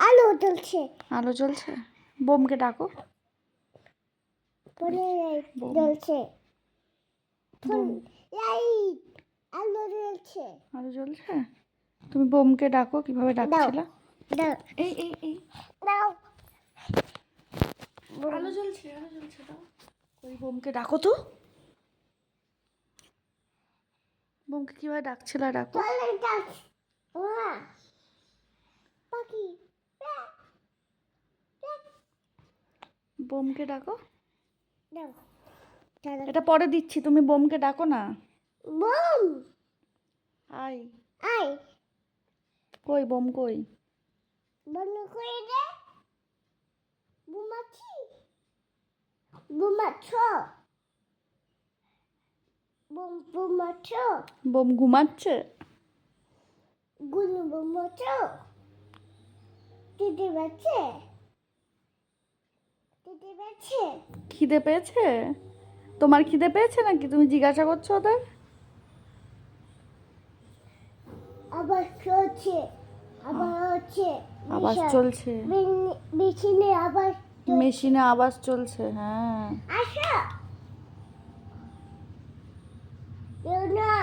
আলো জ্বলছে। আলো জ্বলছে? বোমকে ডাকো। ফোনে লাইট। জ্বলছে। ফোন লাইট আলো জ্বলছে। আলো জ্বলছে? তুমি বোমকে ডাকো কীভাবে ডাকছিলা? দাও। এই এই এই। দাও। আলো জ্বলছে আলো জ্বলছে দাও। ওই বোমকে ডাকো তো। বোমকে কীভাবে ডাকছিলা ডাকো। চলে যাও পাখি। বোমকে ডাকো। এটা পরে দিচ্ছি তুমি বোমকে ডাকো না। বোম! আই। আই। কই বোম কই? বন্ধ করে দে। বুমাছি বুমাছ বুম বুমাছ বোম ঘুমাচ্ছে? গুনু বুমাছ দিদি বাচ্চে। খিদে পেয়েছে? তোমার খিদে পেয়েছে নাকি? তুমি জিজ্ঞাসা করছ ওদের? আবার চলছে আবার হচ্ছে আওয়াজ চলছে। মেশিনে আবার মেশিনে আওয়াজ চলছে হ্যাঁ। আসো না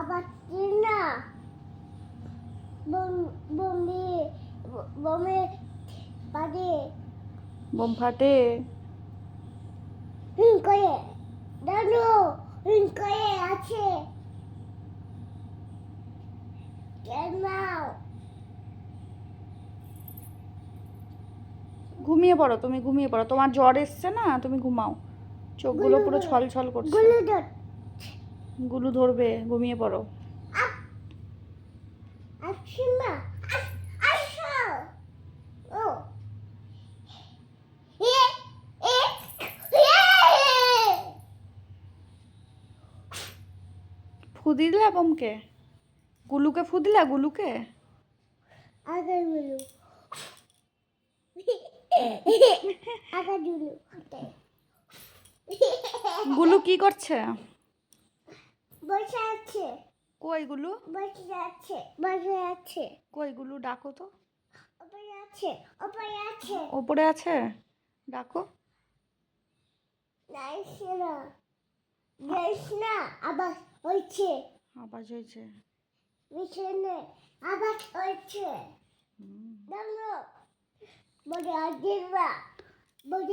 আবার না বোম বোমে বোমে বোম ফাটে। হুম করে। দাদু হুম করে আছে। ঘুমিয়ে পড়ো তুমি ঘুমিয়ে পড়ো। তোমার জ্বর এসছে না তুমি ঘুমাও। চোখগুলো পুরো ছল ছল করছে। গুলো ধরবে ঘুমিয়ে পড়ো। আসছি না আসো ও এ এ এ ফু দিলা বোমকে গুলুকে ফু দিলা গুলুকে? আগে গুলো। আগে গুলো গুলু কি করছে? বসে আছে। কই গুলু? বসে আছে বসে আছে। কই গুলু ডাকো তো। ওপরে আছে ওপরে আছে। ওপরে আছে? ডাকো। নাইস না আবার হচ্ছে আওয়াজ হয়েছে। মিশনে আবার হচ্ছে হুম। দাঁড়ো বড় দিবা বড়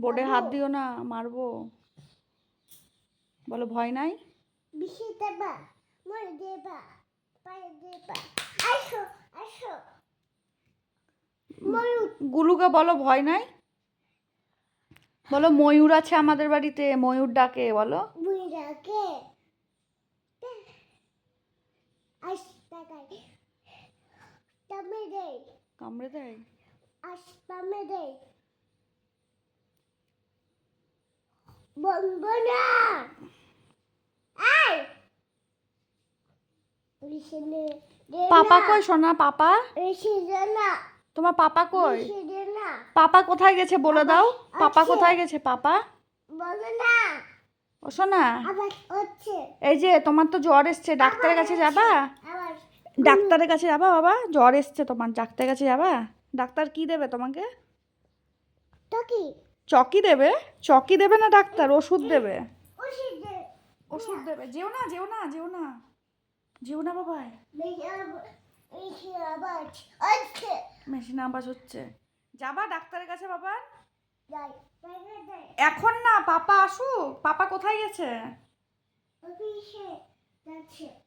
বোর্ডে হাত দিও না মারবো। বলো ভয় নাই? বেশি দেবা মরে দেবা পায়ে দেবা আসো আসো। ময়ূর গুলুকে বলো ভয় নাই? বলো ময়ূর আছে আমাদের বাড়িতে ময়ূর ডাকে। বলো। বুড়াকে কামড়ে দেয়। আস তামে বলব না পাপা কই সোনা পাপা? না তোমার পাপা কই? না পাপা কোথায় গেছে বলে দাও? পাপা কোথায় গেছে পাপা? বলো না ও হচ্ছে। এই যে তোমার তো জ্বর এসছে ডাক্তারের কাছে যাবা? ডাক্তারের কাছে যাবা বাবা? জ্বর এসছে তোমার ডাক্তারের কাছে যাবা? ডাক্তার কি দেবে তোমাকে? চকি দেবে? চকি দেবে না ডাক্তার? ওষুধ দেবে? ওষুধ দেবে? যেও না যেও না যেও না। যেও না আবার হচ্ছে। আওয়াজ হচ্ছে। যাবা ডাক্তারের কাছে বাবা? এখন না পাপা আসুক। পাপা কোথায় গেছে?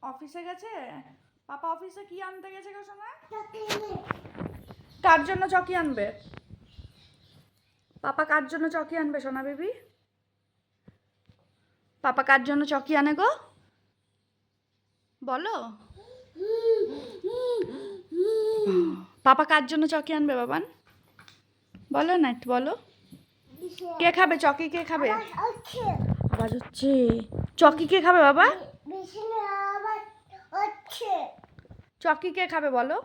অফিসে গেছে? পাপা অফিসে কি আনতে গেছে গো কার জন্য চকি আনবে? পাপা কার জন্য চকি আনবে সোনা বেবি? পাপা কার জন্য চকি আনে গো? বলো। পাপা কার জন্য চকি আনবে বাবান? বলো না একটু বলো। কে খাবে? চকি কে খাবে? আবার হচ্ছে। চকি কে খাবে বাবা? বেশি আবার হচ্ছে। চকি কে খাবে বলো?